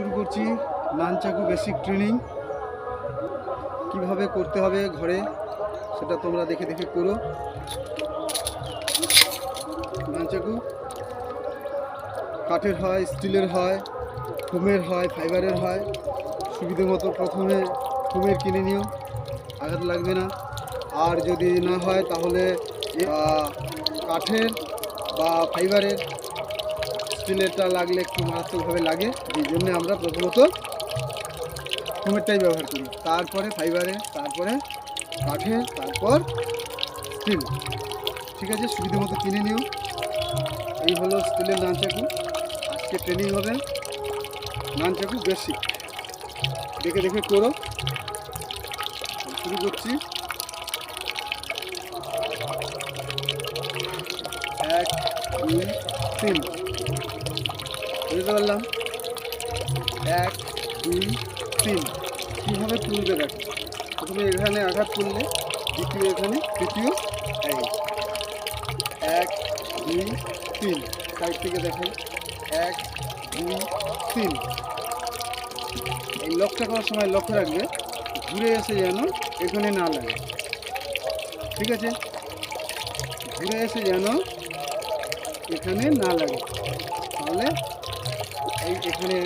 শুরু করছি nunchaku basic training কীভাবে করতে হবে ঘরে, সেটা তোমরা দেখে দেখে করো। নানচাকু কাঠের হয়, স্টিলের হয় ফোমের হয়, ফাইবারের হয়। সুবিধে মতো প্রথমে ফোমের কিনে নিও, আঘাত লাগবে না। আর যদি না হয় তাহলে কাঠের বা ফাইবারের স্টিলেরটা লাগলে একটু মারাত্মকভাবে লাগে, এই জন্য আমরা প্রথমত ফোমেরটাই ব্যবহার করি। তারপরে ফাইবারে, তারপরে কাঠের তারপর স্টিল। ঠিক আছে, সুবিধা মতো কিনে নিও। এই হলো স্টিলের নানচাকু। আজকে ট্রেনিং হবে নানচাকু বেশি। দেখে দেখে করো। শুরু করছি। এক, দুই, তিন। বুঝতে পারলাম এক, দুই, তিন। কীভাবে তুলবে দেখো? প্রথমে এখানে আঘাত করলে, দ্বিতীয় এখানে, তৃতীয় এক, দুই, তিন। সাইড থেকে দেখো। এক, দুই, তিন। এই লকটা করার সময় লক্ষ্য রাখবে, ঘুরে এসে যেন এখানে না লাগে। ঠিক আছে? ঘুরে এসে যেন এখানে না লাগে। তাহলে এই এখানে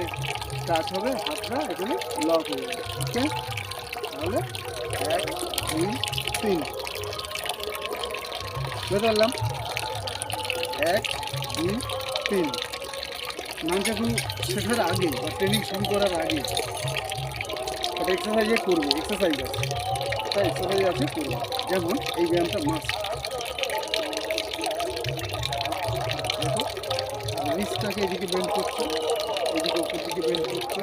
টাচ হবে হাতটা এখানে লক হয়ে যাবে ওকে তাহলে এক, দুই, তিন। বুঝতে পারলাম? এক, দুই, তিন। নামচাকু শেখার আগে বা ট্রেনিং শুরু করার আগে? একটা এক্সারসাইজে করব এক্সারসাইজ আছে। একটা এক্সারসাইজ আছে, করব। যেমন এই ব্যায়ামটা মাস্ট রিস্কটাকে এদিকে বেন্ড করছ। এদিকে উপর দিকে বেন্ড করছ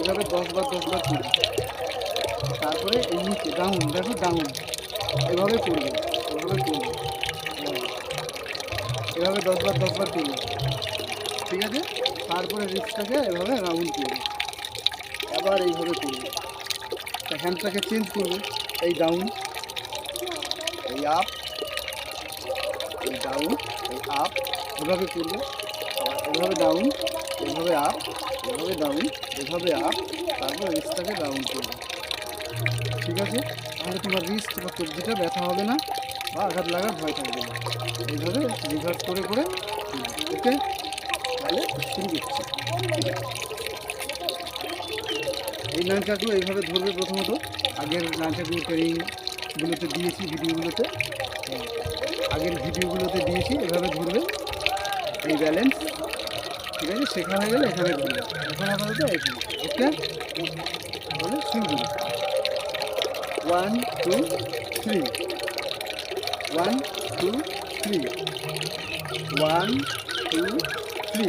এভাবে দশবার দশবার করবে তারপরে এই নিচে ডাউন, দেখো ডাউন। এভাবে করবে এভাবে করবে। এভাবে দশবার দশবার করবে ঠিক আছে? তারপরে রিস্কটাকে এভাবে রাউন্ড করবে আবার এইভাবে করবে তা হ্যান্ডটাকে চেঞ্জ করবে। এই ডাউন এই আপ এই ডাউন এই আপ এভাবে করবে। এভাবে ডাউন এভাবে আপ এভাবে ডাউন এভাবে আপ তারপর রিস্কটাকে ডাউন করবে। ঠিক আছে? তাহলে তোমার রিস্ক বা কবজিটা ব্যথা হবে না বা আঘাত লাগার ভয় থাকবে না। এইভাবে রিভার্স করে করে ওকে? তাহলে শুরু করছি। এই নানচাকু এইভাবে ধরবে প্রথমত। আগের নানচাকু ট্রেনিংগুলোতে দিয়েছি ভিডিওগুলোতে আগের ভিডিওগুলোতে দিয়েছি, এভাবে ধরবে। এই ব্যালেন্স ঠিক আছে? শেখা হয়ে গেলে এখানে ধরবে এখন আপাতত ওকে? তাহলে শুরু করি one two three one two three one two three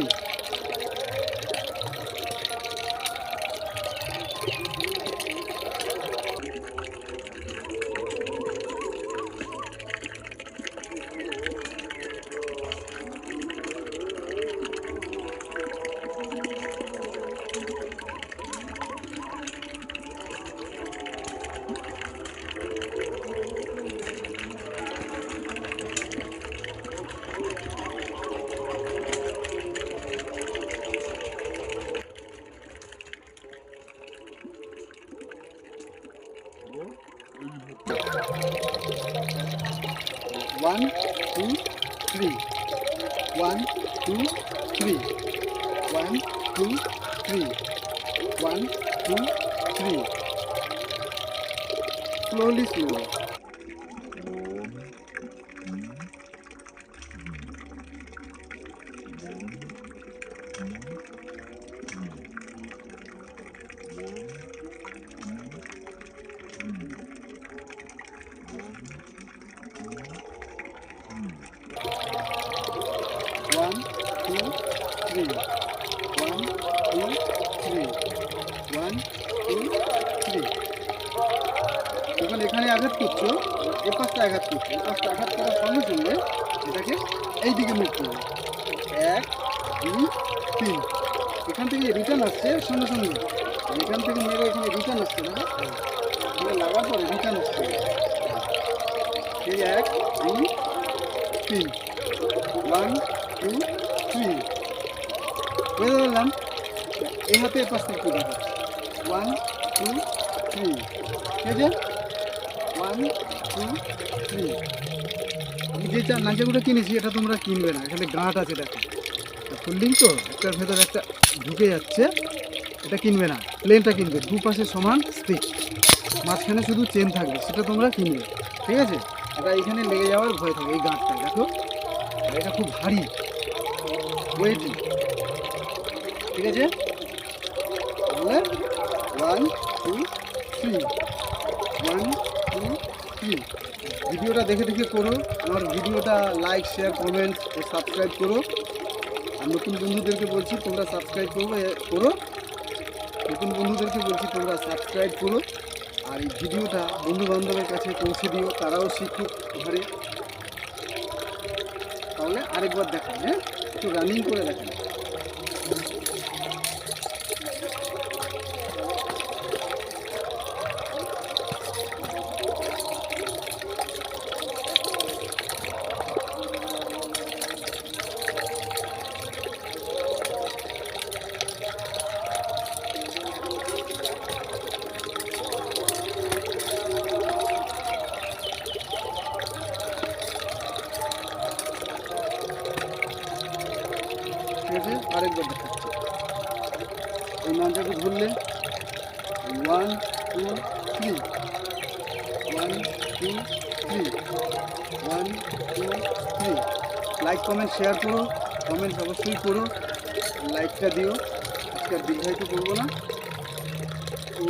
one two three one two three one two three one two three slowly slowly one two three one two three one two three যখন এখানে আঘাত করছ, এ পাশটা আঘাত করছ, এ পাশটা আঘাত করার সঙ্গে সঙ্গে এটাকে এই দিকে মুখ করবে এক, দুই, তিন। এখান থেকে রিটার্ন আসছে সঙ্গে সঙ্গে। এখান থেকে মেরে এখানে রিটার্ন আসছে না লাগার পরে রিটার্ন আসছে। এই এক, দুই, তিন। ওয়ান টু থ্রি বুঝতে পারলাম এই হাতে এ পাশ থেকে দেখো ওয়ান টু থ্রি ঠিক আছে ওয়ান টু থ্রি আমি নাচাগুলো কিনেছি, এটা তোমরা কিনবে না। এখানে গাঁট আছে, দেখো। ফোল্ডিং তো? একটার ভেতর একটা ঢুকে যাচ্ছে। এটা কিনবে না। প্লেনটা কিনবে। দুপাশে সমান স্টিক মাঝখানে শুধু চেন থাকবে। সেটা তোমরা কিনবে। ঠিক আছে? এটা এখানে লেগে যাওয়ার ভয় থাকে, এই গাঁটটা দেখো? এটা খুব ভারী। ওয়েটি ঠিক আছে? তাহলে one two three one two three ভিডিওটা দেখে দেখে করো, আমার ভিডিওটা লাইক শেয়ার কমেন্ট ও সাবস্ক্রাইব করো। আর নতুন বন্ধুদেরকে বলছি, তোমরা সাবস্ক্রাইব করব করো। নতুন বন্ধুদেরকে বলছি, তোমরা সাবস্ক্রাইব করো। আর এই ভিডিওটা বন্ধু বান্ধবের কাছে পৌঁছে দিও, তারাও শিখুক ঘরে। তাহলে আরেকবার দেখান হ্যাঁ? একটু রানিং করে দেখান। আছে আরেকবার দেখাচ্ছি। এই মানটাকে ধরলে one two three one two three one two three like comment share করো। কমেন্ট অবশ্যই করো। লাইকটা দিও। আজকে আর দীর্ঘায়িত করব না। তো